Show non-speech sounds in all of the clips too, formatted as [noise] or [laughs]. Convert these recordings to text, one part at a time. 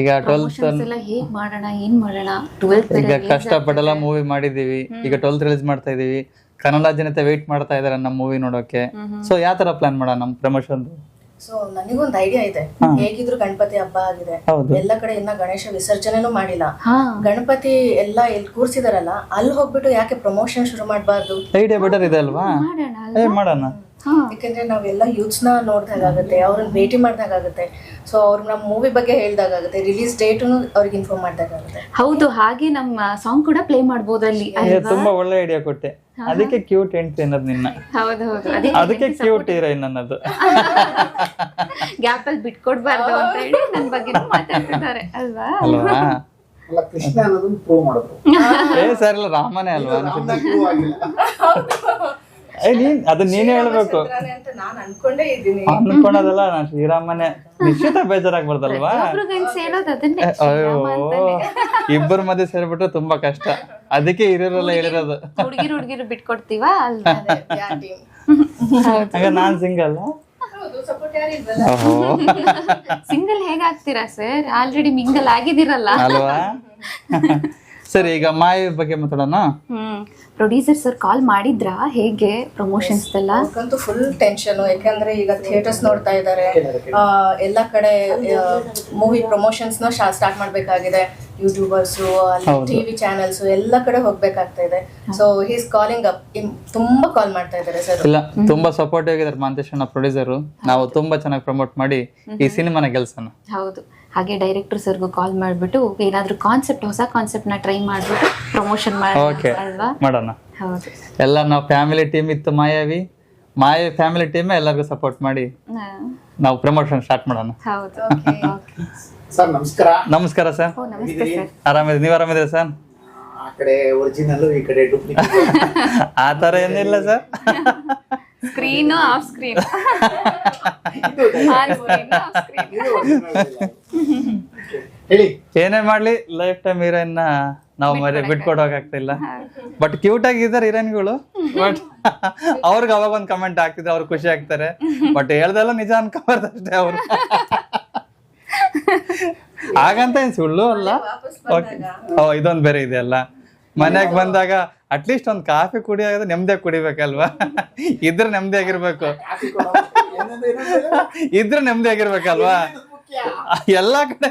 ಈಗ ಟ್ವೆಲ್ತ್ ಹೇಗ್ ಮಾಡೋಣ ಏನ್ ಮಾಡೋಣ? ಟ್ವೆಲ್ತ್ ಈಗ ಕಷ್ಟಪಟ್ಟೆಲ್ಲ ಮೂವಿ ಮಾಡಿದೀವಿ. ಈಗ ಟ್ವೆಲ್ತ್ ರಿಲೀಸ್ ಮಾಡ್ತಾ ಇದೀವಿ. ಕನ್ನಡ ಜನತೆ ವೇಟ್ ಮಾಡ್ತಾ ಇದಾರೆ ನಮ್ಮ ಮೂವಿ ನೋಡೋಕೆ. ಸೊ ಯಾವ ತರ ಪ್ಲಾನ್ ಮಾಡೋಣ ನಮ್ಮ ಪ್ರಮೋಷನ್ ಸೊ ನನಗೊಂದು ಐಡಿಯಾ ಇದೆ. ಹೇಗಿದ್ರು ಗಣಪತಿ ಹಬ್ಬ ಆಗಿದೆ. ಎಲ್ಲ ಕಡೆ ಇನ್ನ ಗಣೇಶ ವಿಸರ್ಜನೆನೂ ಮಾಡಿಲ್ಲ. ಗಣಪತಿ ಎಲ್ಲ ಎಲ್ಲಿ ಕೂರ್ಸಿದಾರಲ್ಲ ಅಲ್ಲಿ ಹೋಗ್ಬಿಟ್ಟು ಯಾಕೆ ಪ್ರಮೋಷನ್ ಶುರು ಮಾಡಬಾರ್ದು? ಐಡಿಯಾ ಬೆಟರ್ ಇದೆ ಅಲ್ವಾ? ಮಾಡೋಣ. ಯಾಕಂದ್ರೆ ನಾವೆಲ್ಲ ಯೂತ್ಸ್ನ ನೋಡ್ದಾಗುತ್ತೆ ಅವ್ರನ್ನ ಭೇಟಿ ಮಾಡ್ದಾಗುತ್ತೆ ಸೊ ಅವ್ರ ನಮ್ಮ ಮೂವಿ ಬಗ್ಗೆ ಹೇಳ್ದಾಗುತ್ತೆ ರಿಲೀಸ್ ಡೇಟು ಅವ್ರಿಗೆ ಇನ್ಫಾರ್ಮ್ ಮಾಡ್ದಾಗುತ್ತೆ ಹೌದು ಹಾಗೆ ನಮ್ಮ ಸಾಂಗ್ ಕೂಡ ಪ್ಲೇ ಮಾಡಬಹುದು ಅಲ್ಲಿ ತುಂಬಾ ಒಳ್ಳೆ ಐಡಿಯಾ ಕೊಟ್ಟೆ. ಅದಕ್ಕೆ ಕ್ಯೂಟ್ ಹೆಂಡ್ತಿ ಅನ್ನೋದು ನಿನ್ನ. ಹೌದು ಹೌದು. ಅದಕ್ಕೆ ಕ್ಯೂಟ್ ಹೀರೋಯಿನ್ ಅನ್ನೋದು. [laughs] ಗ್ಯಾಪ್ ಅಲ್ಲಿ ಬಿಟ್ಕೊಡ್ಬಾರ್ದು ಅಂತ ಹೇಳಿ ನನ್ ಬಗ್ಗೆ ಮಾತಾಡ್ತಿದ್ದಾರೆ. ಅಲ್ವಾ? ಅಲ್ವಾ? ಅಲ್ಲ ಕೃಷ್ಣ ಅನ್ನೋದನ್ನ ಪ್ರೂವ್ ಮಾಡಿದ್ರು ಏ ಸರ್ ಇಲ್ಲ ರಾಮನೇ ಅಲ್ವಾ? ರಾಮನ ಪ್ರೂವ್ ಆಗಿಲ್ಲ. ಏ ನೀನ್ ಅದನ್ನ ನೀನೇ ಹೇಳ್ಬೇಕು. ಅಂತ ನಾನು ಅನ್ಕೊಂಡೇ ಇದ್ದೀನಿ. ಅನ್ಕೊಳೋದಲ್ಲ ನಾನು ಶ್ರೀರಾಮನೇ. ನಿಶ್ಚಿತ ಬೇಜಾರಾಗ್ಬಾರ್ದಲ್ವಾ ಅಯ್ಯೋ ಇಬ್ಬರ ಮಧ್ಯೆ ಸೇರ್ಬಿಟ್ರೆ ತುಂಬಾ ಕಷ್ಟ. ಅದಕ್ಕೆ ಹಿರಿಯರೆಲ್ಲ ಹೇಳಿರೋದು. ಹುಡುಗಿರು ಹುಡುಗಿರು ಬಿಟ್ಕೊಡ್ತೀವಾ? ಆಗ ನಾನ್ ಸಿಂಗಲ್ ಸಿಂಗಲ್ ಹೇಗಾಗ್ತೀರಾ ಸರ್? ಆಲ್ರೆಡಿ ಮಿಂಗಲ್ ಆಗಿದ್ದೀರಲ್ಲ. ಅಲ್ವಾ? ಸರಿ ಈಗ ಮಾಯ ಬಗ್ಗೆ ಮಾತಾಡೋಣ. ಹ್ಮ್. ಪ್ರೊಡ್ಯೂಸರ್ ಸರ್ ಕಾಲ್ ಮಾಡಿದ್ರಾ? ಹೇಗೆ ಪ್ರಮೋಷನ್ಸ್ ಎಲ್ಲ? ಅವ್ರಿಗಂತೂ ಫುಲ್ ಟೆನ್ಷನ್ ಯಾಕಂದ್ರೆ ಈಗ ಥಿಯೇಟರ್ಸ್ ನೋಡ್ತಾ ಇದ್ದಾರೆ ಎಲ್ಲ ಕಡೆ ಮೂವಿ ಪ್ರಮೋಷನ್ಸ್ನ ಸ್ಟಾರ್ಟ್ ಮಾಡ್ಬೇಕಾಗಿದೆ. ಯೂಟ್ಯೂಬರ್ಸ್ ಟಿವಿ ಚಾನೆಲ್ಸ್ ಎಲ್ಲ ಕಡೆ ಹೋಗ್ಬೇಕಾಗ್ತಾ ಇದೆ. ಸೊ ಹೀಸ್ ಕಾಲಿಂಗ್ ಅಪ್ ತುಂಬಾ ಕಾಲ್ ಮಾಡ್ತಾ ಇದ್ದಾರೆ ಸರ್ ಇಲ್ಲ ತುಂಬಾ ಸಪೋರ್ಟ್ ಆಗಿದ್ದಾರೆ ಮಾಂತೇಶ್ ಅಣ್ಣ ಪ್ರೊಡ್ಯೂಸರ್ ನಾವು ತುಂಬಾ ಚೆನ್ನಾಗಿ ಪ್ರಮೋಟ್ ಮಾಡಿ ಈ ಸಿನಿಮಾನ ಕೆಲಸನ ಹೌದು. ಹಾಗೆ ಡೈರೆಕ್ಟರ್ ಸರ್ಗೂ ಕಾಲ್ ಮಾಡ್ಬಿಟ್ಟು ಏನಾದ್ರೂ ಕಾನ್ಸೆಪ್ಟ್ ಹೊಸ ಕಾನ್ಸೆಪ್ಟ್ನ ಟ್ರೈ ಮಾಡ್ಬಿಟ್ಟು ಪ್ರಮೋಷನ್ ಮಾಡಿ ಅಲ್ವಾ ಮಾಡೋಣ. ಹೌದು. ಎಲ್ಲ ನಾವು ಫ್ಯಾಮಿಲಿ ಟೀಮ್ ಇತ್ತು ಮಾಯಾವಿ. ಮಾಯಾವಿ ಫ್ಯಾಮಿಲಿ ಟೀಮ್ ಎಲ್ಲರಿಗೂ ಸಪೋರ್ಟ್ ಮಾಡಿ. ನಾವು ಪ್ರಮೋಷನ್ ಸ್ಟಾರ್ಟ್ ಮಾಡೋಣ. ಹೌದು. ಸರ್ ನಮಸ್ಕಾರ. ನಮಸ್ಕಾರ ಸರ್ ಓ ನಮಸ್ತೆ ಸರ್ ಆರಾಮಿದೆ ನೀವು ಆರಾಮಿದ್ರಿ ಸರ್ ಆ ಕಡೆ ಒರಿಜಿನಲ್ ಈ ಕಡೆ ಡೂಪ್ಲಿಕೇಟ್ [laughs] ಆ ಥರ ಏನಿಲ್ಲ sir screen off screen on screen off screen ಹೇಳಿ. ಏನೇ ಮಾಡ್ಲಿ ಲೈಫ್ ಟೈಮ್ ಹೀರೋಯಿನ್ ನಾವು ಮರಿ ಬಿಟ್ಕೊಡೋಕಾಗ್ತಿಲ್ಲ. ಬಟ್ ಕ್ಯೂಟ್ ಆಗಿದ್ದಾರೆ ಹೀರೋಯಿನ್ಗಳು. [laughs] ಬಟ್ ಅವ್ರಿಗೆ ಅವಾಗ ಒಂದು ಕಮೆಂಟ್ ಹಾಕ್ತಿದ್ರೆ ಅವ್ರು ಖುಷಿ ಆಗ್ತಾರೆ. ಬಟ್ ಹೇಳ್ದೆಲ್ಲ ನಿಜ ಅನ್ಕೋಬಾರ್ದು ಅಷ್ಟೇ ಅವ್ರು. [laughs] ಹಾಗಂತ ಏನ್ ಸುಳ್ಳು ಅಲ್ಲ. ಓಕೆ ಓ ಇದೊಂದು ಬೇರೆ ಇದೆ ಅಲ್ಲ. ಮನೆಗೆ ಬಂದಾಗ ಅಟ್ಲೀಸ್ಟ್ ಒಂದು ಕಾಫಿ ಕುಡಿಯೋದು ನೆಮ್ಮದಿ ಕುಡಿಬೇಕಲ್ವಾ? [laughs] ಇದ್ರ ನೆಮ್ಮದಿ ಆಗಿರ್ಬೇಕು. ಇದ್ರ ನೆಮ್ಮದಿ ಆಗಿರ್ಬೇಕಲ್ವಾ? ಎಲ್ಲಾ ಕಡೆ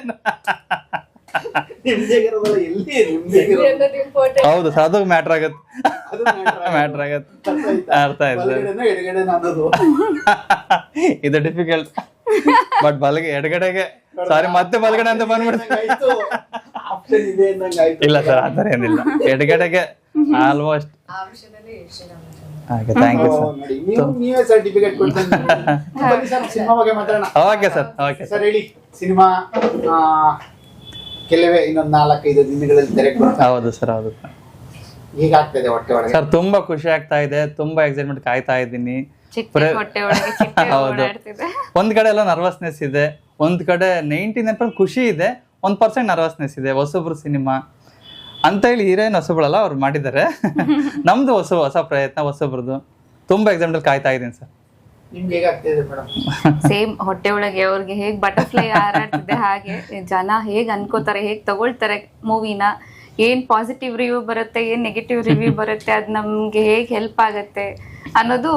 [laughs] ಹೌದು ಸರ್ ಅದು ಮ್ಯಾಟ್ರ್ ಆಗತ್ತೆ. ಮ್ಯಾಟ್ರ್ ಆಗತ್ತೆ. ಅರ್ಥ ಆಯ್ತು? [laughs] ಇದು ಡಿಫಿಕಲ್ಟ್ ಬಟ್ ಬಲಗೆ ಎಡಗಡೆಗೆ. ಸಾರಿ ಮತ್ತೆ ಬಲಗಡೆ ಅಂತ ಆಯ್ತು ಇಲ್ಲ ಸರ್ ಆತರ ಏನಿಲ್ಲ. ಎಡಗಡೆಗೆ ಆಲ್ಮೋಸ್ಟ್ ಆ ವಿಷಯದಲ್ಲಿ Srirama okay thank you sir okay sir okay sir sir ಹೇಳಿ ಸಿನಿಮಾ ಕೆಲವೇ ಇನ್ನೊಂದು ನಾಲ್ಕೈದು ದಿನಗಳಲ್ಲಿ ತೆರೆ ಹೌದು ಸರ್ ಹೌದು. ಹೀಗಾಗ್ತದೆ ಹೊಟ್ಟೆ ಒಳಗೆ. ಸರ್ ತುಂಬಾ ಖುಷಿ ಆಗ್ತಾ ಇದೆ ತುಂಬಾ ಎಕ್ಸೈಟ್ಮೆಂಟ್ ಕಾಯ್ತಾ ಇದ್ದೀನಿ. ಚಿಟ್ಟೆ ಹೊಟ್ಟೆ ಒಳಗೆ ಚಿಟ್ಟೆ [laughs] ಹೌದು. ಓಡಾಡ್ತಿದೆ. ಒಂದ್ ಕಡೆ ಎಲ್ಲ ನರ್ವಸ್ನೆಸ್ ಇದೆ ಒಂದ್ ಕಡೆ ನೈಂಟಿ ನೈನ್ ಪರ್ಸೆಂಟ್ ಖುಷಿ ಇದೆ ಒಂದ್ ಪರ್ಸೆಂಟ್ ನರ್ವಸ್ನೆಸ್ ಇದೆ ಹೊಸಬ್ರು ಸಿನಿಮಾ ಅಂತ ಹೇಳಿ ಹೀರೋಯಿನ್ ಹೊಸಬ್ಳಲ್ಲ ಅವ್ರು ಮಾಡಿದ್ದಾರೆ. [laughs] ನಮ್ದು ಹೊಸ ಹೊಸ ಪ್ರಯತ್ನ ಹೊಸಬ್ರದ್ದು. ತುಂಬಾ ಎಕ್ಸಾಂಪಲ್ ಕಾಯ್ತಾ ಇದ್ದೀನಿ ಸರ್. ನಿಮ್ಗೆ ಹೇಗಾಗ್ತಿದೆ ಮೇಡಮ್? ಸೇಮ್ ಹೊಟ್ಟೆ ಒಳಗೆ ಅವ್ರಿಗೆ ಹೇಗ್ ಬಟರ್ಫ್ಲೈ ಹಾರಾಡ್ತಿದೆ ಹಾಗೆ ಜನ ಹೇಗ್ ಅನ್ಕೋತಾರೆ ಹೇಗ್ ತಗೊಳ್ತಾರೆ ಮೂವಿನ ಏನ್ ಪಾಸಿಟಿವ್ ರಿವ್ಯೂ ಬರುತ್ತೆ ಏನ್ ನೆಗೆಟಿವ್ ರಿವ್ಯೂ ಬರುತ್ತೆ ಅದ್ ನಮ್ಗೆ ಹೇಗ್ ಹೆಲ್ಪ್ ಆಗತ್ತೆ ಅನ್ನೋದು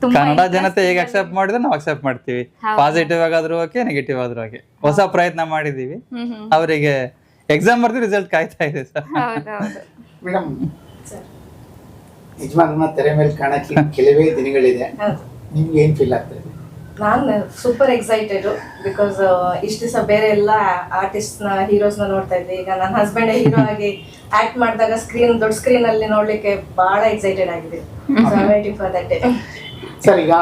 ತುಂಬಾ ಕನ್ನಡ ಜನತೆ ಹೇಗೆ ಅಕ್ಸೆಪ್ಟ್ ಮಾಡಿದ್ರೆ ನಾವು ಅಕ್ಸೆಪ್ಟ್ ಮಾಡ್ತೀವಿ. ಪಾಸಿಟಿವ್ ಆಗಾದ್ರೂ ಓಕೆ ನೆಗೆಟಿವ್ ಆದ್ರೂ ಓಕೆ ಹೊಸ ಪ್ರಯತ್ನ ಮಾಡಿದೀವಿ. ಅವರಿಗೆ ಎಕ್ಸಾಮ್ ಬರ್ದು ರಿಸಲ್ಟ್ ಕಾಯ್ತಾ ಇದೆ ಸರ್. ಮೇಡಮ್ ಯಜಮಾನನ ತೆರೆ ಮೇಲೆ ಕಾಣಕ್ಕೆ [laughs] ಕೆಲವೇ ದಿನಗಳಿದೆ. ಹೌದು. ನಿಮ್ಗೆ ಏನ್ ಫೀಲ್ ಆಗ್ತದೆ? ನಾನು ಸೂಪರ್ ಎಕ್ಸೈಟೆಡ್ ಬಿಕಾಸ್ ಇಷ್ಟು ದಿವಸ ಬೇರೆ ಎಲ್ಲ ಆರ್ಟಿಸ್ಟ್ನ ಹೀರೋಸ್ನ ನೋಡ್ತಾ ಇದ್ವಿ ಈಗ ನನ್ನ ಹಸ್ಬೆಂಡ್ ಹೀರೋ ಆಗಿ ಆಕ್ಟ್ ಮಾಡಿದಾಗ ಸ್ಕ್ರೀನ್ ದೊಡ್ಡ ಸ್ಕ್ರೀನ್ ಅಲ್ಲಿ ನೋಡ್ಲಿಕ್ಕೆ ಬಹಳ ಎಕ್ಸೈಟೆಡ್ ಆಗಿದೆ ಫಾರ್ ದಟ್ ಡೇ ಸರ್ ಈಗ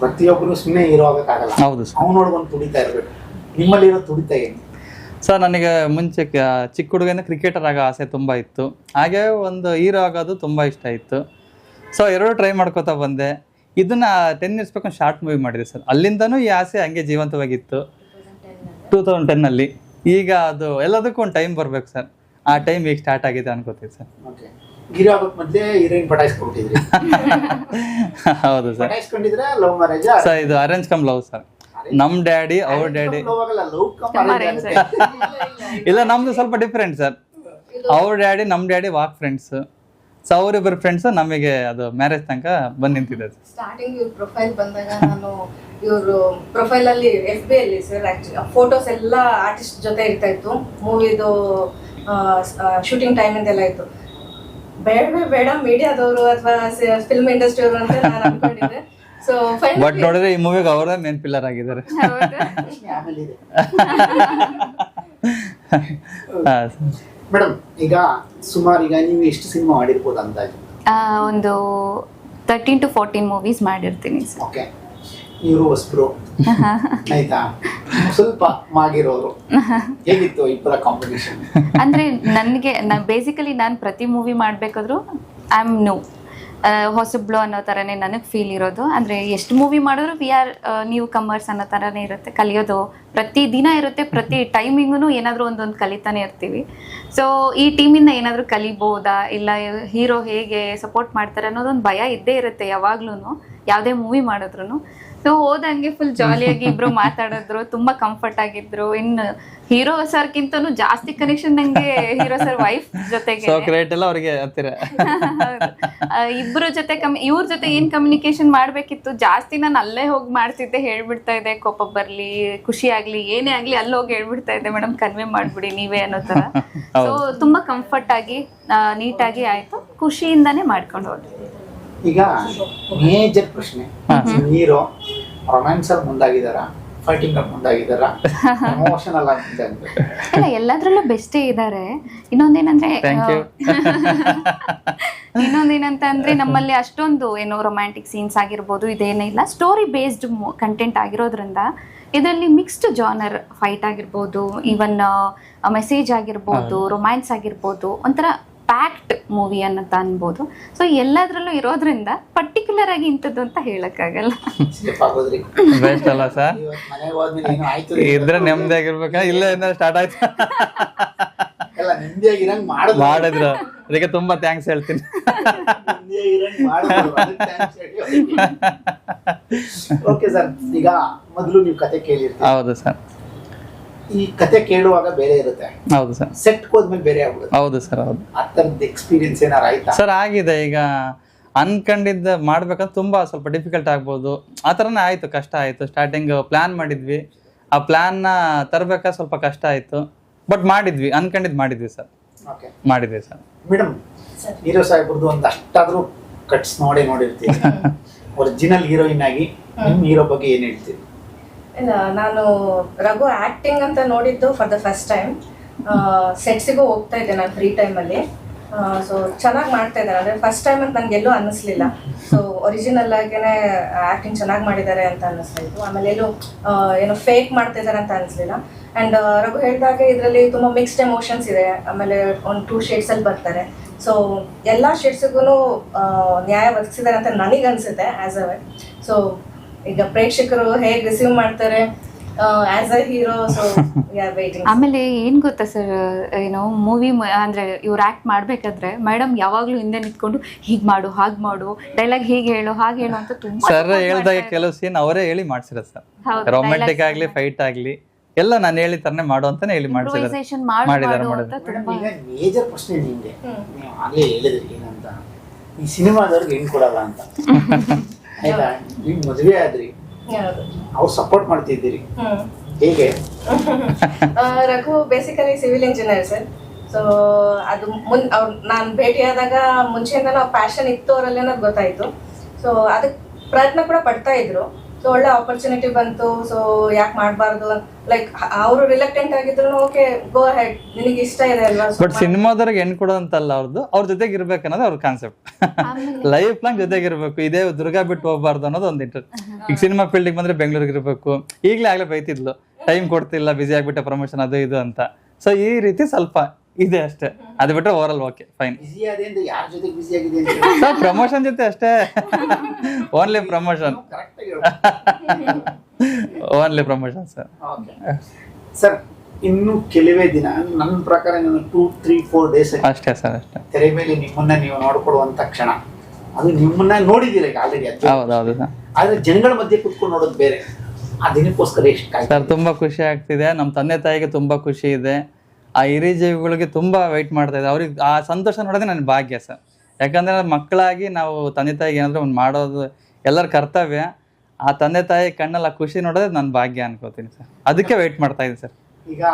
ಪ್ರತಿಯೊಬ್ಬರು ಸುಮ್ಮನೆ ಹೀರೋ ಆಗಕ್ಕಾಗಲ್ಲ. ಹೌದು ಸರ್. ಅವ್ನು ನೋಡ್ಕೊಂಡು ತುಡಿತಾ ಇರ್ಬೇಕು. ನಿಮ್ಮಲ್ಲಿರೋ ತುಡಿತ ಏನು? ಸರ್ ನನಗೆ ಮುಂಚೆ ಚಿಕ್ಕ ಹುಡುಗನ ಕ್ರಿಕೆಟರ್ ಆಗೋ ಆಸೆ ತುಂಬ ಇತ್ತು. ಹಾಗೆ ಒಂದು ಹೀರೋ ಆಗೋದು ತುಂಬ ಇಷ್ಟ ಇತ್ತು. ಸೊ ಎರಡು ಟ್ರೈ ಮಾಡ್ಕೋತಾ ಬಂದೆ. ಇದನ್ನ ಟೆನ್ ಇಯರ್ಸ್ ಬೇಕು ಶಾರ್ಟ್ ಮೂವಿ ಮಾಡಿದೆ ಸರ್. ಅಲ್ಲಿಂದನೂ ಈ ಆಸೆ ಹಂಗೆ ಜೀವಂತವಾಗಿತ್ತು. ಟೂ ತೌಸಂಡ್ ಟೆನ್ನಲ್ಲಿ ಈಗ ಅದು ಎಲ್ಲದಕ್ಕೂ ಒಂದು ಟೈಮ್ ಬರಬೇಕು ಸರ್. ಆ ಟೈಮ್ ಈಗ ಸ್ಟಾರ್ಟ್ ಆಗಿದೆ ಅನ್ಕೋತೀವಿ ಸರ್. [laughs] ಹೌದು ಸರ್. ಸರ್ ಇದು ಅರೇಂಜ್ ಕಮ್ ಲವ್ ಸರ್. ನಮ್ ಡ್ಯಾಡಿ ಅವ್ರ ಡ್ಯಾಡಿ. ಇಲ್ಲ ನಮ್ದು ಸ್ವಲ್ಪ ಡಿಫ್ರೆಂಟ್ ಸರ್ ಅವ್ರ ಡ್ಯಾಡಿ ನಮ್ ಡ್ಯಾಡಿ ವಾಕ್ ಫ್ರೆಂಡ್ಸ್ ಸೊ ಅವರಿಬ್ಬರು ಫ್ರೆಂಡ್ಸ್ ನಮಗೆ ಅದು ಮ್ಯಾರೇಜ್ ತನಕ ಬಂದ್ ನಿಂತಿದೆ ಸ್ಟಾರ್ಟಿಂಗ್ ಇವ್ರ ಪ್ರೊಫೈಲ್ ಬಂದಾಗ ನಾನು ಇವರು ಪ್ರೊಫೈಲ್ ಅಲ್ಲಿ ಎಫ್ ಬಿ ಅಲ್ಲಿ ಸರ್ ಫೋಟೋಸ್ ಎಲ್ಲ ಆರ್ಟಿಸ್ಟ್ ಜೊತೆ ಇರ್ತಾ ಇತ್ತು. ಮೂವಿದು ಶೂಟಿಂಗ್ ಟೈಮ್ ಎಲ್ಲಾ ಇತ್ತು. ಬೇಡವೇ ಬೇಡ ಮೀಡಿಯಾದವರು ಅಥವಾ ಫಿಲ್ಮ್ ಇಂಡಸ್ಟ್ರಿ ಅವರು ಅಂತ ನಾನು ಅನ್ಕೊಂಡಿದ್ದೆ. ಸೊ ಬಟ್ ನೋಡಿದ್ರೆ ಈ ಮೂವಿಗೆ ಅವರೇ ಮೇನ್ ಪಿಲ್ಲರ್ ಆಗಿದ್ದಾರೆ. ಮೇಡಮ್ [laughs] ಈಗ ಸುಮಾರು ಈಗ ನೀವು ಎಷ್ಟು ಸಿನಿಮಾ ಮಾಡಿರ್ಬೋದು ಅಂದಾಜು ಒಂದು ತರ್ಟೀನ್ ಟು ಫೋರ್ಟೀನ್ ಮೂವೀಸ್ ಮಾಡಿರ್ತೀನಿ. ಸರ್ ಓಕೆ ಇವರು ಹೊಸಬ್ರು. [laughs] ಆಯ್ತಾ? ಸ್ವಲ್ಪ ಮಾಗಿರೋರು. ಹೇಗಿತ್ತು ಇಬ್ಬರ ಕಾಂಪಿಟೇಷನ್ ಅಂದ್ರೆ ನನಗೆ ಬೇಸಿಕಲಿ ನಾನು ಪ್ರತಿ ಮೂವಿ ಮಾಡ್ಬೇಕಾದ್ರೂ ಐ ಆಮ್ ನ್ಯೂ ಹೊಸಬ್ಳು ಅನ್ನೋ ಥರನೇ ನನಗೆ ಫೀಲ್ ಇರೋದು. ಅಂದರೆ ಎಷ್ಟು ಮೂವಿ ಮಾಡಿದ್ರು ವಿ ಆರ್ ನ್ಯೂ ಕಮರ್ಸ್ ಅನ್ನೋ ಥರನೇ ಇರುತ್ತೆ. ಕಲಿಯೋದು ಪ್ರತಿ ದಿನ ಇರುತ್ತೆ, ಪ್ರತಿ ಟೈಮಿಂಗೂ ಏನಾದರೂ ಒಂದೊಂದು ಕಲಿತಾನೆ ಇರ್ತೀವಿ. ಸೊ ಈ ಟೀಮಿಂದ ಏನಾದರೂ ಕಲಿಬೋದಾ? ಇಲ್ಲ ಹೀರೋ ಹೇಗೆ ಸಪೋರ್ಟ್ ಮಾಡ್ತಾರೆ ಅನ್ನೋದೊಂದು ಭಯ ಇದ್ದೇ ಇರುತ್ತೆ ಯಾವಾಗ್ಲೂ ಯಾವುದೇ ಮೂವಿ ಮಾಡಿದ್ರು ಸೊ ಹೋದಂಗೆ ಫುಲ್ ಜಾಲಿಯಾಗಿ ಇಬ್ರು ಮಾತಾಡಿದ್ರು ತುಂಬಾ ಕಂಫರ್ಟ್ ಆಗಿದ್ರು. ಇನ್ ಹೀರೋ ಸರ್ ಕಿಂತ ಜಾಸ್ತಿ ಕನೆಕ್ಷನ್ ನಂಗೆ ಹೀರೋ ಸರ್ ವೈಫ್ ಜೊತೆಗೆ. ಇಬ್ರ ಜೊತೆ ಇವ್ರ ಜೊತೆ ಏನ್ ಕಮ್ಯುನಿಕೇಶನ್ ಮಾಡ್ಬೇಕಿತ್ತು? ಜಾಸ್ತಿ ನಾನು ಅಲ್ಲೇ ಹೋಗಿ ಮಾಡ್ತಿದ್ದೆ ಹೇಳ್ಬಿಡ್ತಾ ಇದೆ ಕೋಪ ಬರ್ಲಿ ಖುಷಿ ಆಗ್ಲಿ ಏನೇ ಆಗ್ಲಿ ಅಲ್ಲಿ ಹೋಗಿ ಹೇಳ್ಬಿಡ್ತಾ ಇದ್ದೆ ಮೇಡಮ್ ಕನ್ವೆ ಮಾಡ್ಬಿಡಿ ನೀವೇ ಅನ್ನೋ ತರ. [laughs] ಸೊ ತುಂಬಾ ಕಂಫರ್ಟ್ ಆಗಿ ನೀಟಾಗಿ ಆಯ್ತು. ಖುಷಿಯಿಂದಾನೇ ಮಾಡ್ಕೊಂಡು ಹೋದ್ವಿ ಈಗ ಮೇಜರ್ ಪ್ರಶ್ನೆ. ಹೀರೋ ರೊಮ್ಯಾನ್ಸ್ ಅಲ್ಲಿ ಮುಂದಾಗಿದಾರ ಫೈಟಿಂಗ್ ಅಲ್ಲಿ ಮುಂದಾಗಿದಾರ ಎಮೋಷನಲ್ ಇಲ್ಲ ಎಲ್ಲದ್ರಲ್ಲೂ ಬೆಸ್ಟೇ ಇದ್ದಾರೆ ಇನ್ನೊಂದೇನಂದ್ರೆ Thank you. [laughs] ಇನ್ನೊಂದೇನಂತ ಅಂದ್ರೆ [laughs] ನಮ್ಮಲ್ಲಿ ಅಷ್ಟೊಂದು ಏನೋ ರೊಮ್ಯಾಂಟಿಕ್ ಸೀನ್ಸ್ ಆಗಿರ್ಬೋದು ಇಲ್ಲ. ಸ್ಟೋರಿ ಬೇಸ್ಡ್ ಕಂಟೆಂಟ್ ಆಗಿರೋದ್ರಿಂದ ಇದರಲ್ಲಿ ಮಿಕ್ಸ್ಡ್ ಜಾನರ್ ಫೈಟ್ ಆಗಿರ್ಬೋದು ಈವನ್ ಮೆಸೇಜ್ ಆಗಿರ್ಬೋದು ರೊಮ್ಯಾನ್ಸ್ ಆಗಿರ್ಬೋದು ಒಂಥರ ಪ್ಯಾಕ್ಡ್ ಮೂವಿ ಅನ್ನೋದು ಅನ್ಬೋದು. ಸೊ ಎಲ್ಲದ್ರಲ್ಲೂ ಇರೋದ್ರಿಂದ ಪರ್ಟಿಕ್ಯುಲರ್ ಆಗಿ ಇಂಥದ್ದು ಅಂತ ಹೇಳಕ್ಕಾಗಲ್ಲ. ಬೆಸ್ಟ್ ಅಲ್ಲ ಸರ್ ಇದ್ರೆ ನೆಮ್ಮದಿ ಆಗಿರ್ಬೇಕಾ ಇಲ್ಲ ಏನಾರ ಸ್ಟಾರ್ಟ್ ಆಯ್ತು? ಮಾಡಿದ್ರು ಮಾಡಿದ್ರು. ಅದಕ್ಕೆ ತುಂಬಾ ಥ್ಯಾಂಕ್ಸ್ ಹೇಳ್ತೀನಿ. ಓಕೆ ಸರ್ [laughs] ಈಗ ಮೊದಲು ನೀವು ಕತೆ ಕೇಳಿರ್ತೀವಿ ಹೌದು ಸರ್ ಈ ಕತೆ ಕೇಳುವಾಗ ಬೇರೆ ಇರುತ್ತೆ. ಹೌದು ಸರ್. ಸೆಟ್ ಹೋದ್ಮೇಲೆ ಬೇರೆ ಆಗ್ಬಿಡುತ್ತೆ. ಹೌದು ಸರ್ ಹೌದು. ಆ ಥರದ್ದು ಎಕ್ಸ್ಪೀರಿಯನ್ಸ್ ಏನಾರು ಆಯ್ತಾ? ಸರ್ ಆಗಿದೆ. ಈಗ ಅನ್ಕೊಂಡಿದ್ದ ಮಾಡ್ಬೇಕಂದ್ರೆ ತುಂಬಾ ಸ್ವಲ್ಪ ಡಿಫಿಕಲ್ಟ್ ಆಗ್ಬೋದು. ಆ ಥರನೇ ಆಯ್ತು ಕಷ್ಟ ಆಯ್ತು. ಸ್ಟಾರ್ಟಿಂಗ್ ಪ್ಲಾನ್ ಮಾಡಿದ್ವಿ. ಆ ಪ್ಲಾನ್ನ ತರಬೇಕಾದ್ರೆ ಸ್ವಲ್ಪ ಕಷ್ಟ ಆಯ್ತು. ಬಟ್ ಮಾಡಿದ್ವಿ ಅನ್ಕಂಡಿದ್ದು ಮಾಡಿದ್ವಿ ಸರ್. ಓಕೆ ಮಾಡಿದ್ವಿ ಸರ್. ಮೇಡಮ್ ಹೀರೋ ಸಾಹೇಬ್ರದ್ದು ಒಂದು ಅಷ್ಟಾದ್ರೂ ಕಟ್ಸ್ ನೋಡಿ ನೋಡಿರ್ತೀವಿ ಒರಿಜಿನಲ್ ಹೀರೋಯಿನ್ ಆಗಿ ನಿಮ್ಮ ಹೀರೋ ಬಗ್ಗೆ ಏನು ಹೇಳ್ತೀರಿ? ನಾನು ರಘು ಆಕ್ಟಿಂಗ್ ಅಂತ ನೋಡಿದ್ದು ಫಾರ್ ದ ಫಸ್ಟ್ ಟೈಮ್ ಸೆಟ್ಸಿಗೂ ಹೋಗ್ತಾ ಇದ್ದೆ ನಾನು ಫ್ರೀ ಟೈಮಲ್ಲಿ ಸೊ ಚೆನ್ನಾಗಿ ಮಾಡ್ತಾ ಇದ್ದಾರೆ. ಅಂದರೆ ಫಸ್ಟ್ ಟೈಮ್ ಅಂತ ನನಗೆ ಎಲ್ಲೂ ಅನ್ನಿಸ್ಲಿಲ್ಲ. ಸೊ ಒರಿಜಿನಲ್ ಆಗೇ ಆ್ಯಕ್ಟಿಂಗ್ ಚೆನ್ನಾಗಿ ಮಾಡಿದ್ದಾರೆ ಅಂತ ಅನ್ನಿಸ್ತಾ ಇತ್ತು. ಆಮೇಲೆ ಎಲ್ಲೂ ಏನೋ ಫೇಕ್ ಮಾಡ್ತಾ ಇದ್ದಾರೆ ಅಂತ ಅನಿಸ್ಲಿಲ್ಲ ಆ್ಯಂಡ್ ರಘು ಹೇಳಿದಾಗ ಇದರಲ್ಲಿ ತುಂಬ ಮಿಕ್ಸ್ಡ್ ಎಮೋಷನ್ಸ್ ಇದೆ. ಆಮೇಲೆ ಒಂದು ಟೂ ಶೇಡ್ಸಲ್ಲಿ ಬರ್ತಾರೆ. ಸೊ ಎಲ್ಲ ಶೇಡ್ಸಿಗೂ ನ್ಯಾಯ ಒದಗಿಸಿದ್ದಾರೆ ಅಂತ ನನಗೆ ಅನಿಸುತ್ತೆ ಆ್ಯಸ್ ಅ ವೆ ಸೊ ಈಗ ಪ್ರೇಕ್ಷಕರು ಹೇಗೆ ರಿಸೀವ್ ಮಾಡ್ತಾರೆ? As a hero so waiting ಆಮೇಲೆ ಏನ್ ಗೊತ್ತಾ ಸರ್ ಏನೋ ಮೂವಿ ಅಂದ್ರೆ ಇವ್ರು ಆಕ್ಟ್ ಮಾಡ್ಬೇಕಾದ್ರೆ ಮೇಡಮ್ ಯಾವಾಗ್ಲೂ ಹಿಂದೆ ನಿಂತ್ಕೊಂಡು ಹೀಗ್ ಮಾಡು ಹಾಗ್ ಮಾಡು ಡೈಲಾಗ್ ಹೀಗೆ ಹೇಳು ಹಾಗೆ ಹೇಳು ಅಂತ ತುಂಬಾ ಸರ್ ಹೇಳ್ದಾಗ ಕೆಲವು ಸೀನ್ ಅವರೇ ಹೇಳಿ ಮಾಡ್ಸಿರೋದು ಸರ್ ರೊಮ್ಯಾಂಟಿಕ್ ಆಗ್ಲಿ ಫೈಟ್ ಆಗ್ಲಿ ಎಲ್ಲ ನಾನು ಹೇಳಿ ತರನೇ ಮಾಡು ಅಂತಾನೆ ಹೇಳಿ ಮಾಡ್ಸಿರೋದು. Improvisation ಮಾಡು ಮಾಡಿದ್ದಾರೆ ಮಾಡು ಮಾಡಿದ್ದಾರೆ ಅಂತ ತುಂಬಾ ಈಗ ಮೇಜರ್ ಪ್ರಶ್ನೆ ನಿಮ್ಗೆ. ನೀವು ಆಗ್ಲೇ ಹೇಳಿದ್ರಿ ಏನಂತ. ಈ ಸಿನಿಮಾದವ್ರಿಗೆ ಹೆಂಗ್ ಕೊಡಲ್ಲ ಅಂತ. [laughs] ಆಯ್ತಾ ನೀವು ಮದುವೆ ಆದ್ರಿ. ಅವ್ರು ಸಪೋರ್ಟ್ ಮಾಡ್ತಿದ್ದೀರಿ. ಹೇಗೆ? [laughs] Raghu basically civil engineer sir so ಅದು ಮುನ್ ಅವ್ರು ನಾನು ಭೇಟಿಯಾದಾಗ ಮುಂಚೆಯಿಂದನೂ ಪ್ಯಾಷನ್ ಇತ್ತು ಅವರಲ್ಲೇನೋ ಗೊತ್ತಾಯ್ತು. ಸೊ ಅದಕ್ಕೆ ಪ್ರಯತ್ನ ಕೂಡ ಪಡ್ತಾ ಇದ್ರು. ಸೊ ಒಳ್ಳೆ ಆಪರ್ಚುನಿಟಿ ಬಂತು. ಸೊ ಯಾಕೆ ಮಾಡಬಾರ್ದು? ಲೈಕ್ ಅವರು ರಿಲೆಕ್ಟೆಂಟ್ ಆಗಿದ್ರು ಓಕೆ ಗೋ ಹೆಡ್ ನಿನಗೆ ಇಷ್ಟ ಇದೆ ಅಲ್ವಾ? ಬಟ್ ಸಿನಿಮಾದವ್ರಿಗೆ ಹೆಣ್ಣು ಕೊಡೋದಂತಲ್ಲ ಅವ್ರದ್ದು ಅವ್ರ ಜೊತೆಗೆ ಇರ್ಬೇಕು ಅನ್ನೋದು ಅವ್ರ ಕಾನ್ಸೆಪ್ಟ್ ಲೈಫ್ ಲಾಂಗ್ ಜೊತೆಗೆ ಇರಬೇಕು. ಇದೇ ದುರ್ಗಾ ಬಿಟ್ಟು ಹೋಗ್ಬಾರ್ದು ಅನ್ನೋದು ಒಂದು ಇಂಟ್ರೆಸ್ಟ್ ಈಗ ಸಿನಿಮಾ ಫೀಲ್ಡಿಗೆ ಬಂದ್ರೆ ಬೆಂಗಳೂರಿಗೆ ಇರಬೇಕು. ಈಗಲೇ ಆಗಲೇ ಬೈತಿದ್ಲು. ಟೈಮ್ ಕೊಡ್ತಿಲ್ಲ ಬಿಸಿ ಆಗಿಬಿಟ್ಟೆ ಪ್ರಮೋಷನ್ ಅದು ಇದು ಅಂತ. ಸೊ ಈ ರೀತಿ ಸ್ವಲ್ಪ ಇದೆ ಅಷ್ಟೇ. ಅದು ಬಿಟ್ರೆ overall okay fine sir promotion ಜೊತೆ ಅಷ್ಟೇ. Only promotion only promotion sir sir ಇನ್ನು ಕೆಲವೇ ದಿನ ನನ್ನ ಪ್ರಕಾರ ಟೂ ತ್ರೀ ಫೋರ್ ಡೇಸ್ ಅಷ್ಟೇ ಸರ್ ಅಷ್ಟೇ. ತೆರೆ ಮೇಲೆ ನಿಮ್ಮನ್ನ ನೀವು ನೋಡ್ಕೊಡುವಂತ ಕ್ಷಣ. ಅದು ನಿಮ್ಮನ್ನ ನೋಡಿದ್ದೀರ ಈಗ ಆಲ್ರೆಡಿ ಹೌದು ಹೌದು ಸರ್ ಆದ್ರೆ ಜನಗಳ ಮಧ್ಯೆ ಕುತ್ಕೊಂಡು ನೋಡೋದು ಬೇರೆ. ಆ ದಿನಕ್ಕೋಸ್ಕರ ಎಷ್ಟು ಸರ್ ತುಂಬಾ ಖುಷಿ ಆಗ್ತಿದೆ. ನಮ್ಮ ತಂದೆ ತಾಯಿಗೆ ತುಂಬಾ ಖುಷಿ ಇದೆ. ಆ ಹಿರಿಯ ಜೀವಿಗಳಿಗೆ ತುಂಬ ವೆಯ್ಟ್ ಮಾಡ್ತಾ ಇದ್ದೆ. ಅವ್ರಿಗೆ ಆ ಸಂತೋಷ ನೋಡೋದೇ ನನ್ನ ಭಾಗ್ಯ ಸರ್. ಯಾಕಂದ್ರೆ ಮಕ್ಕಳಾಗಿ ನಾವು ತಂದೆ ತಾಯಿಗೆ ಏನಾದರೂ ಒಂದು ಮಾಡೋದು ಎಲ್ಲರ ಕರ್ತವ್ಯ. ಆ ತಂದೆ ತಾಯಿ ಕಣ್ಣಲ್ಲ ಖುಷಿ ನೋಡೋದೇ ನನ್ನ ಭಾಗ್ಯ ಅನ್ಕೋತೀನಿ ಸರ್. ಅದಕ್ಕೆ ವೆಯ್ಟ್ ಮಾಡ್ತಾ ಇದ್ದೀನಿ ಸರ್. ಈಗ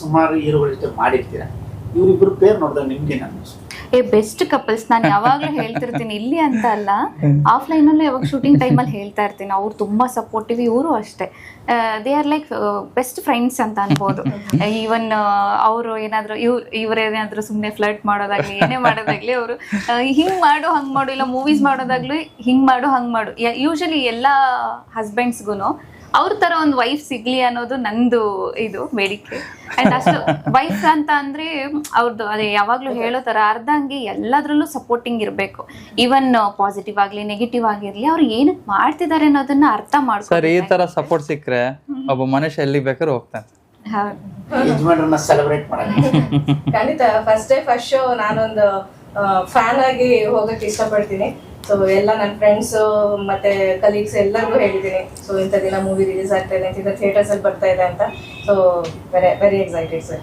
ಸುಮಾರು ಹೀರೋಗಳ ಜೊತೆ ಮಾಡಿರ್ತೀರ? ಇವರಿಬ್ಬರು ಪೇರ್ ನೋಡಿದ್ರೆ ನಿಮ್ಗೆ ಅನ್ನಿಸ್ತು? ಏ ಬೆಸ್ಟ್ ಕಪಲ್ಸ್ ನಾನು ಯಾವಾಗ್ಲೂ ಹೇಳ್ತಿರ್ತೀನಿ ಇಲ್ಲಿ ಅಂತ ಅಲ್ಲ. ಆಫ್ಲೈನ್ ಅಲ್ಲೂ ಯಾವಾಗ ಶೂಟಿಂಗ್ ಟೈಮಲ್ಲಿ ಹೇಳ್ತಾ ಇರ್ತೀನಿ. ಅವ್ರು ತುಂಬಾ ಸಪೋರ್ಟಿವ್ ಇವರು ಅಷ್ಟೇ. They are like best friends ಅಂತ ಅನ್ಬೋದು. [laughs] ಈವನ್ ಅವರು ಏನಾದ್ರು ಇವ್ ಇವ್ರೇನಾದ್ರೂ ಸುಮ್ಮನೆ ಫ್ಲರ್ಟ್ ಮಾಡೋದಾಗ್ಲಿ ಏನೇ ಮಾಡೋದಾಗ್ಲಿ ಅವರು ಹಿಂಗ್ ಮಾಡು ಹಂಗ್ ಮಾಡು ಇಲ್ಲ ಮೂವೀಸ್ ಮಾಡೋದಾಗ್ಲಿ ಹಿಂಗ್ ಮಾಡು ಹಂಗ್ ಮಾಡು. ಯೂಶಲಿ ಎಲ್ಲ ಹಸ್ಬೆಂಡ್ಸ್ಗೂ ಅವ್ರ ತರ ಒಂದು ವೈಫ್ ಸಿಗ್ಲಿ ಅನ್ನೋದು ನಂದು ಇದು ಬೇಡಿಕೆ. ಅಂಡ್ ಅಷ್ಟು ವೈಫ್ ಅಂತ ಅಂದ್ರೆ ಅವ್ರದ್ದು ಅದೇ ಯಾವಾಗ್ಲೂ ಹೇಳೋ ತರ ಅರ್ಧಂಗೆ ಎಲ್ಲದ್ರಲ್ಲೂ ಸಪೋರ್ಟಿಂಗ್ ಇರಬೇಕು. ಈವನ್ ಪಾಸಿಟಿವ್ ಆಗ್ಲಿ ನೆಗೆಟಿವ್ ಆಗಿರ್ಲಿ ಅವ್ರು ಏನ್ ಮಾಡ್ತಿದ್ದಾರೆ ಅನ್ನೋದನ್ನ ಅರ್ಥ ಮಾಡ್ತಾರೆ ಈ ತರ ಸಪೋರ್ಟ್ ಸಿಕ್ಕರೆ ಒಬ್ಬ ಮನುಷ್ಯ ಎಲ್ಲಿ ಬೇಕಾದ್ರೂ ಹೋಗ್ತಾನೆ. ಖಂಡಿತ ಫಸ್ಟ್ ಡೇ ಫಸ್ಟ್ ಶೋ ನಾನೊಂದು ಫ್ಯಾನ್ ಆಗಿ ಹೋಗಕ್ಕೆ ಇಷ್ಟಪಡ್ತೀನಿ. ಸೊ ಎಲ್ಲ ನನ್ನ ಫ್ರೆಂಡ್ಸ್ ಮತ್ತೆ ಕಲೀಗ್ಸ್ ಎಲ್ಲರಿಗೂ ಹೇಳಿದ್ದೀನಿ. ಸೊ ಇಂಥ ದಿನ ಮೂವಿ ರಿಲೀಸ್ ಆಗ್ತಾ ಇದೆ ಇಂಥ ಥಿಯೇಟರ್ಸ್ ಅಲ್ಲಿ ಬರ್ತಾ ಇದೆ ಅಂತ. So very very excited sir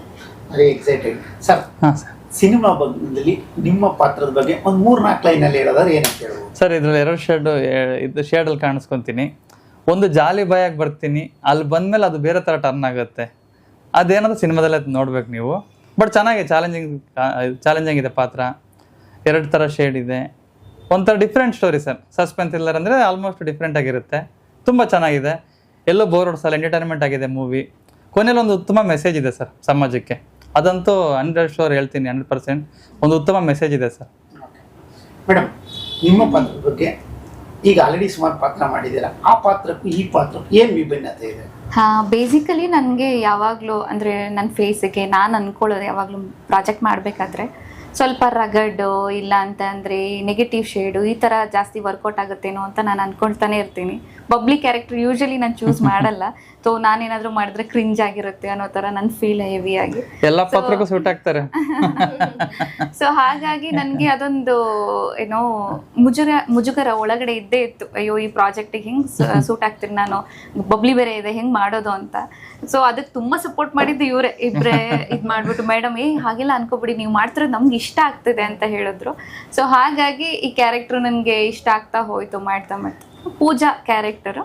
very excited sir ಹಾಂ ಸರ್ ಸಿನಿಮಾ ಬಗ್ಗೆ ನಿಮ್ಮ ಪಾತ್ರದ ಬಗ್ಗೆ ಒಂದು ಮೂರು ನಾಲ್ಕು ಲೈನ್ ಅಲ್ಲಿ ಹೇಳೋದಾದ್ರೆ ಏನಂತ ಹೇಳ್ಬೋದು? ಸರ್ ಇದ್ರಲ್ಲಿ ಎರಡು ಶೇಡ್ ಇದು ಶೇಡಲ್ಲಿ ಕಾಣಿಸ್ಕೊಂತೀನಿ. ಒಂದು ಜಾಲಿ ಬಾಯಾಗಿ ಬರ್ತೀನಿ ಅಲ್ಲಿ ಬಂದ್ಮೇಲೆ ಅದು ಬೇರೆ ಥರ ಟರ್ನ್ ಆಗುತ್ತೆ. ಅದೇನಾದ್ರು ಸಿನಿಮಾದಲ್ಲೇ ನೋಡ್ಬೇಕು ನೀವು. ಬಟ್ ಚೆನ್ನಾಗಿದೆ ಚಾಲೆಂಜಿಂಗ್ ಚಾಲೆಂಜಿಂಗ್ ಇದೆ ಪಾತ್ರ. ಎರಡು ಥರ ಶೇಡ್ ಇದೆ. ಒಂಥರ different story sir suspense thriller ಅಂದರೆ ಆಲ್ಮೋಸ್ಟ್ ಡಿಫ್ರೆಂಟ್ ಆಗಿರುತ್ತೆ. ತುಂಬ ಚೆನ್ನಾಗಿದೆ. ಎಲ್ಲೋ ಬೋರ್ ಹೊಡ್ಸಲ್ಲ ಎಂಟರ್ಟೈನ್ಮೆಂಟ್ ಆಗಿದೆ ಮೂವಿ ಕೊನೆಯಲ್ಲಿ ಒಂದು ಉತ್ತಮ ಮೆಸೇಜ್ ಇದೆ ಸರ್ ಸಮಾಜಕ್ಕೆ. ಅದಂತೂ ಹಂಡ್ರೆಡ್ ಶೋರ್ ಹೇಳ್ತೀನಿ ಹಂಡ್ರೆಡ್ ಪರ್ಸೆಂಟ್ ಒಂದು ಉತ್ತಮ ಮೆಸೇಜ್ ಇದೆ ಸರ್ ಮೇಡಮ್ ನಿಮ್ಮ ಪಾತ್ರದ ಬಗ್ಗೆ ಈಗ ಆಲ್ರೆಡಿ ಸುಮಾರು ಪಾತ್ರ ಮಾಡಿದ್ದೀರಾ? ಆ ಪಾತ್ರಕ್ಕೂ ಈ ಪಾತ್ರಕ್ಕೂ ಏನು ವಿಭಿನ್ನತೆ ಇದೆ? ಹಾಂ ಬೇಸಿಕಲಿ ನನಗೆ ಯಾವಾಗಲೂ ಅಂದರೆ ನನ್ನ ಫೇಸಿಗೆ ನಾನು ಅಂದ್ಕೊಳ್ಳೋದು ಯಾವಾಗಲೂ ಪ್ರಾಜೆಕ್ಟ್ ಮಾಡಬೇಕಾದ್ರೆ ಸ್ವಲ್ಪ ರಗಡ್ ಇಲ್ಲ ಅಂತ ಅಂದರೆ ನೆಗೆಟಿವ್ ಶೇಡು ಈ ಥರ ಜಾಸ್ತಿ ವರ್ಕೌಟ್ ಆಗುತ್ತೇನೋ ಅಂತ ನಾನು ಅನ್ಕೊಳ್ತಾನೆ ಇರ್ತೀನಿ. ಬಬ್ಲಿ ಕ್ಯಾರೆಕ್ಟರ್ ಯೂಶಲಿ ನಾನು ಚೂಸ್ ಮಾಡಲ್ಲ. ಸೊ ನಾನೇನಾದ್ರೂ ಮಾಡಿದ್ರೆ ಕ್ರಿಂಜ್ ಆಗಿರುತ್ತೆ ಅನ್ನೋ ತರ ನನ್ನ ಫೀಲ್ ಹೆವಿ ಆಗಿ. ಎಲ್ಲ ಪಾತ್ರಕ್ಕೂ ಸೂಟ್ ಆಗ್ತಾರೆ ಸೊ [laughs] ಹಾಗಾಗಿ ನನಗೆ ಅದೊಂದು ಏನೋ ಮುಜುಗರ ಮುಜುಗರ ಒಳಗಡೆ ಇದ್ದೇ ಇತ್ತು. ಅಯ್ಯೋ ಈ ಪ್ರಾಜೆಕ್ಟಿಗೆ ಹೆಂಗ್ ಸೂಟ್ ಆಗ್ತೀನಿ ನಾನು? ಬಬ್ಲಿ ಬೇರೆ ಇದೆ ಹೆಂಗ್ ಮಾಡೋದು ಅಂತ? ಸೊ ಅದಕ್ಕೆ ತುಂಬಾ ಸಪೋರ್ಟ್ ಮಾಡಿದ್ದು ಇವರೇ. ಇಬ್ರೇ [laughs] ಇದ್ ಮಾಡ್ಬಿಟ್ಟು ಮೇಡಮ್ ಏ ಹಾಗೆಲ್ಲ ಅನ್ಕೋಬಿಡಿ ನೀವು ಮಾಡ್ತಿರೋದು ನಮ್ಗೆ ಇಷ್ಟ ಆಗ್ತಿದೆ ಅಂತ ಹೇಳಿದ್ರು. ಸೊ ಹಾಗಾಗಿ ಈ ಕ್ಯಾರೆಕ್ಟರ್ ನನಗೆ ಇಷ್ಟ ಆಗ್ತಾ ಹೋಯ್ತು ಮಾಡ್ತಾ ಮಾಡ್ತಾ. Pooja character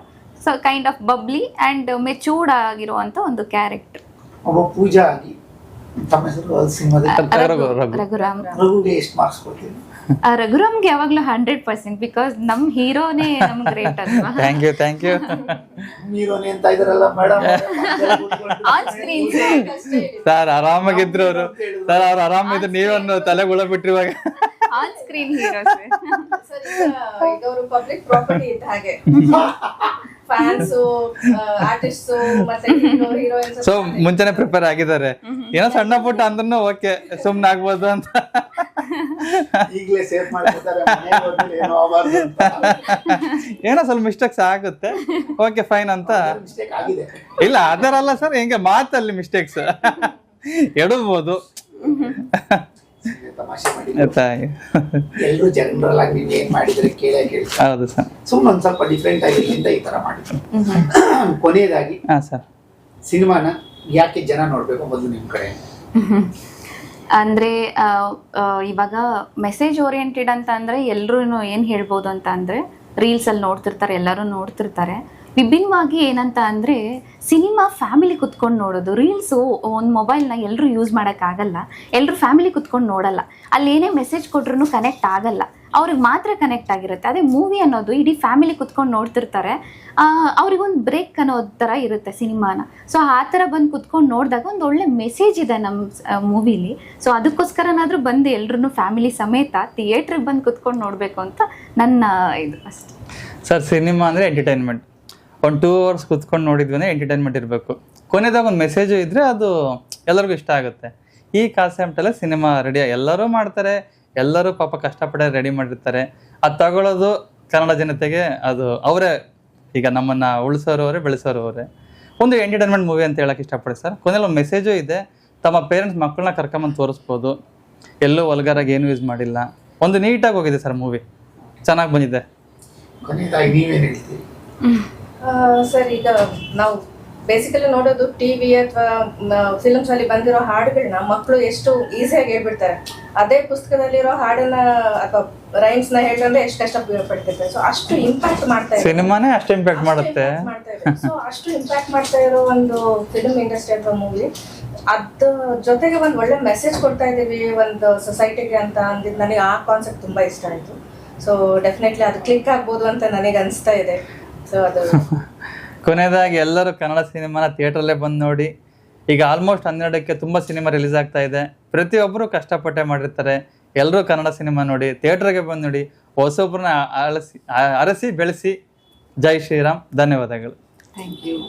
so kind of bubbly and matured ಆಗಿರುವಂತ ಒಂದು ಕ್ಯಾರೆಕ್ಟರ್ ಒಬ್ಬ ಪೂಜಾ ಆಗಿ ತಮ್ಮ ಹೆಸರು ರಘುರಾಮ್. ರಘುಗೆ ಎಷ್ಟು ಮಾರ್ಕ್ಸ್ ರಘುರಾಮ್ಗೆ ಯಾವಾಗಲೂ ಹಂಡ್ರೆಡ್ ಪರ್ಸೆಂಟ್ ಬಿಕಾಸ್ ನಮ್ ಹೀರೋನೇ ನಮ್ ಗ್ರೇಟ್ ಅಲ್ವಾ? ಥ್ಯಾಂಕ್ ಯು ಥ್ಯಾಂಕ್ ಯು ಹೀರೋನೇ ಅಂತ ಇದಾರಲ್ಲ ಮೇಡಮ್ ಆನ್ ಸ್ಕ್ರೀನ್ ಸರ್ ಆರಾಮಾಗಿದ್ರು ಅವರು. ಸರ್ ಅವ್ರು ಆರಾಮಿದ್ರು ನೀವನ್ನು ತಲೆ ಗುಳ ಬಿಟ್ರಿ ಇವಾಗ. ಆನ್ ಸ್ಕ್ರೀನ್ ಹೀರೋಸ್ ಈಗ ಅವರು ಪಬ್ಲಿಕ್ ಪ್ರಾಪರ್ಟಿ ಇದ್ದ ಹಾಗೆ. ಫ್ಯಾನ್ಸ್ ಆರ್ಟಿಸ್ಟ್ ಮತ್ತೆ ಹೀರೋ ಹೀರೋಯಿನ್ಸ್ ಸೊ ಮುಂಚೆನೆ ಪ್ರಿಪೇರ್ ಆಗಿದ್ದಾರೆ. ಏನೋ ಸಣ್ಣ ಪುಟ್ಟ ಅಂದ್ರೂ ಓಕೆ ಸುಮ್ನೆ ಆಗ್ಬೋದು ಅಂತ. ಈಗಲೇ ಮನೆಗೆ ಹೋದ್ಮೇಲೆ ಏನೋ ಆಗಬಾರ್ದು ಅಂತ. ಏನೋ ಸ್ವಲ್ಪ ಮಿಸ್ಟೇಕ್ಸ್ ಆಗುತ್ತೆ. ಓಕೆ ಫೈನ್ ಅಂತ. ಮಿಸ್ಟೇಕ್ ಆಗಿದೆ. ಇಲ್ಲ ಅದರಲ್ಲ ಸರ್ ಹಿಂಗೆ ಮಾತಲ್ಲಿ ಮಿಸ್ಟೇಕ್ಸ್ [laughs] ಎಡಬಹುದು ತಮಾಷೆ ಮಾಡಿ ಎಲ್ಲರೂ ಜನರಲ್ ಆಗಿ ನೀವು ಏನ್ ಮಾಡಿದ್ರೆ ಕೇಳೇ ಕೇಳ್ತಾರೆ. ಹೌದು ಸರ್. ಸುಮ್ಮನೆ ಒಂದ್ ಸ್ವಲ್ಪ ಡಿಫ್ರೆಂಟ್ ಆಗಿರ್ಲಿಂದ ಈ ತರ ಮಾಡಿದ್ರು. [clears throat] ಕೊನೆಯದಾಗಿ ಹಾ ಸರ್. ಸಿನಿಮಾನ ಯಾಕೆ ಜನ ನೋಡ್ಬೇಕು ಮೊದಲು ನಿಮ್ ಕಡೆ? ಅಂದ್ರೆ ಇವಾಗ ಮೆಸೇಜ್ ಓರಿಯೆಂಟೆಡ್ ಅಂತ ಅಂದ್ರೆ ಎಲ್ರು ಏನ್ ಹೇಳ್ಬೋದು ಅಂತ ಅಂದ್ರೆ ರೀಲ್ಸ್ ಅಲ್ಲಿ ನೋಡ್ತಿರ್ತಾರೆ ಎಲ್ಲರೂ ನೋಡ್ತಿರ್ತಾರೆ. ವಿಭಿನ್ನವಾಗಿ ಏನಂತ ಅಂದ್ರೆ ಸಿನಿಮಾ ಫ್ಯಾಮಿಲಿ ಕುತ್ಕೊಂಡು ನೋಡೋದು. ರೀಲ್ಸು ಒಂದು ಮೊಬೈಲ್ನ ಎಲ್ಲರೂ ಯೂಸ್ ಮಾಡೋಕ್ಕಾಗಲ್ಲ ಎಲ್ಲರೂ ಫ್ಯಾಮಿಲಿ ಕುತ್ಕೊಂಡು ನೋಡಲ್ಲ. ಅಲ್ಲಿ ಏನೇ ಮೆಸೇಜ್ ಕೊಟ್ರು ಕನೆಕ್ಟ್ ಆಗಲ್ಲ. ಅವ್ರಿಗೆ ಮಾತ್ರ ಕನೆಕ್ಟ್ ಆಗಿರುತ್ತೆ. ಅದೇ ಮೂವಿ ಅನ್ನೋದು ಇಡೀ ಫ್ಯಾಮಿಲಿ ಕುತ್ಕೊಂಡು ನೋಡ್ತಿರ್ತಾರೆ. ಅವ್ರಿಗೊಂದು ಬ್ರೇಕ್ ಅನ್ನೋ ಥರ ಇರುತ್ತೆ ಸಿನಿಮಾನ. ಸೊ ಆ ಥರ ಬಂದು ಕುತ್ಕೊಂಡು ನೋಡಿದಾಗ ಒಂದು ಒಳ್ಳೆ ಮೆಸೇಜ್ ಇದೆ ನಮ್ಮ ಮೂವಿಲಿ ಸೊ ಅದಕ್ಕೋಸ್ಕರನಾದರೂ ಬಂದು ಎಲ್ಲರೂ ಫ್ಯಾಮಿಲಿ ಸಮೇತ ಥಿಯೇಟ್ರಿಗೆ ಬಂದು ಕುತ್ಕೊಂಡು ನೋಡಬೇಕು ಅಂತ ನನ್ನ ಇದು ಅಷ್ಟೆ. ಸರ್, ಸಿನಿಮಾ ಅಂದರೆ ಎಂಟರ್ಟೈನ್ಮೆಂಟ್ ಒಂದು ಟೂ ಅವರ್ಸ್ ಕುತ್ಕೊಂಡು ನೋಡಿದ್ವಿ ಅಂದರೆ ಎಂಟರ್ಟೈನ್ಮೆಂಟ್ ಇರಬೇಕು. ಕೊನೆದಾಗ ಒಂದು ಮೆಸೇಜು ಇದ್ದರೆ ಅದು ಎಲ್ಲರಿಗೂ ಇಷ್ಟ ಆಗುತ್ತೆ. ಈ ಕಾನ್ಸೆಪ್ಟಲ್ಲೇ ಸಿನಿಮಾ ರೆಡಿ ಎಲ್ಲರೂ ಮಾಡ್ತಾರೆ ಎಲ್ಲರೂ ಪಾಪ ಕಷ್ಟಪಟ್ಟು ರೆಡಿ ಮಾಡಿರ್ತಾರೆ. ಅದು ತಗೊಳ್ಳೋದು ಕನ್ನಡ ಜನತೆಗೆ ಅದು ಅವರೇ. ಈಗ ನಮ್ಮನ್ನು ಉಳಿಸೋರು ಅವರೇ ಬೆಳೆಸೋರು ಅವರೇ ಒಂದು ಎಂಟರ್ಟೈನ್ಮೆಂಟ್ ಮೂವಿ ಅಂತ ಹೇಳೋಕೆ ಇಷ್ಟಪಡಿ ಸರ್. ಕೊನೆಯಲ್ಲಿ ಒಂದು ಮೆಸೇಜು ಇದೆ ತಮ್ಮ ಪೇರೆಂಟ್ಸ್ ಮಕ್ಕಳನ್ನ ಕರ್ಕೊಂಬಂದು ತೋರಿಸ್ಬೋದು. ಎಲ್ಲೂ ವಲ್ಗರಾಗಿ ಏನು ಯೂಸ್ ಮಾಡಿಲ್ಲ. ಒಂದು ನೀಟಾಗಿ ಹೋಗಿದೆ ಸರ್ ಮೂವಿ ಚೆನ್ನಾಗಿ ಬಂದಿದೆ. ಖಂಡಿತ ನೀವೇನ್ ಹೇಳ್ತೀರಿ. ಸರ್ ಈಗ ನಾವು ಬೇಸಿಕಲಿ ನೋಡೋದು ಟಿವಿ ಅಥವಾ ಫಿಲ್ಮ್ಸ್ ಅಲ್ಲಿ ಬಂದಿರೋ ಹಾಡುಗಳನ್ನ ಮಕ್ಕಳು ಎಷ್ಟು ಈಸಿಯಾಗಿ ಹೇಳ್ಬಿಡ್ತಾರೆ. ಅದೇ ಪುಸ್ತಕದಲ್ಲಿರೋ ಹಾಡನ್ನ ಅಥವಾ ರೈಮ್ಸ್ನ ಹೇಳಂದ್ರೆ ಎಷ್ಟು ಕಷ್ಟ ಪಡ್ತಿರ್ತಾರೆ ಸೊ ಅಷ್ಟು ಇಂಪ್ಯಾಕ್ಟ್ ಮಾಡ್ತಾ ಇದೆ ಸಿನಿಮಾನೇ ಅಷ್ಟು ಇಂಪ್ಯಾಕ್ಟ್ ಮಾಡುತ್ತೆ. ಸೊ ಅಷ್ಟು ಇಂಪ್ಯಾಕ್ಟ್ ಮಾಡ್ತಾ ಇರೋ ಒಂದು ಫಿಲ್ಮ್ ಇಂಡಸ್ಟ್ರಿ ಅಥವಾ ಮೂವಿ ಅದ್ ಜೊತೆಗೆ ಒಂದು ಒಳ್ಳೆ ಮೆಸೇಜ್ ಕೊಡ್ತಾ ಇದೀವಿ ಒಂದು ಸೊಸೈಟಿಗೆ ಅಂತ ಅಂದಿದ್ದು ನನಗೆ ಆ ಕಾನ್ಸೆಪ್ಟ್ ತುಂಬಾ ಇಷ್ಟ ಆಯ್ತು. ಸೊ ಡೆಫಿನೆಟ್ಲಿ ಅದು ಕ್ಲಿಕ್ ಆಗ್ಬೋದು ಅಂತ ನನಗೆ ಅನಿಸ್ತಾ ಇದೆ. ಸೊ ಅದು [laughs] ಕೊನೆಯದಾಗಿ ಎಲ್ಲರೂ ಕನ್ನಡ ಸಿನಿಮಾನ ಥಿಯೇಟ್ರಲ್ಲೇ ಬಂದು ನೋಡಿ. ಈಗ ಆಲ್ಮೋಸ್ಟ್ ಹನ್ನೆರಡಕ್ಕೆ ತುಂಬ ಸಿನಿಮಾ ರಿಲೀಸ್ ಆಗ್ತಾ ಇದೆ. ಪ್ರತಿಯೊಬ್ಬರು ಕಷ್ಟಪಟ್ಟೆ ಮಾಡಿರ್ತಾರೆ. ಎಲ್ಲರೂ ಕನ್ನಡ ಸಿನಿಮಾ ನೋಡಿ. ಥಿಯೇಟ್ರಿಗೆ ಬಂದು ನೋಡಿ. ಹೊಸೊಬ್ಬರನ್ನ ಅಳಸಿ ಅರಸಿ ಬೆಳೆಸಿ. ಜೈ ಶ್ರೀರಾಮ್. ಧನ್ಯವಾದಗಳು. Thank you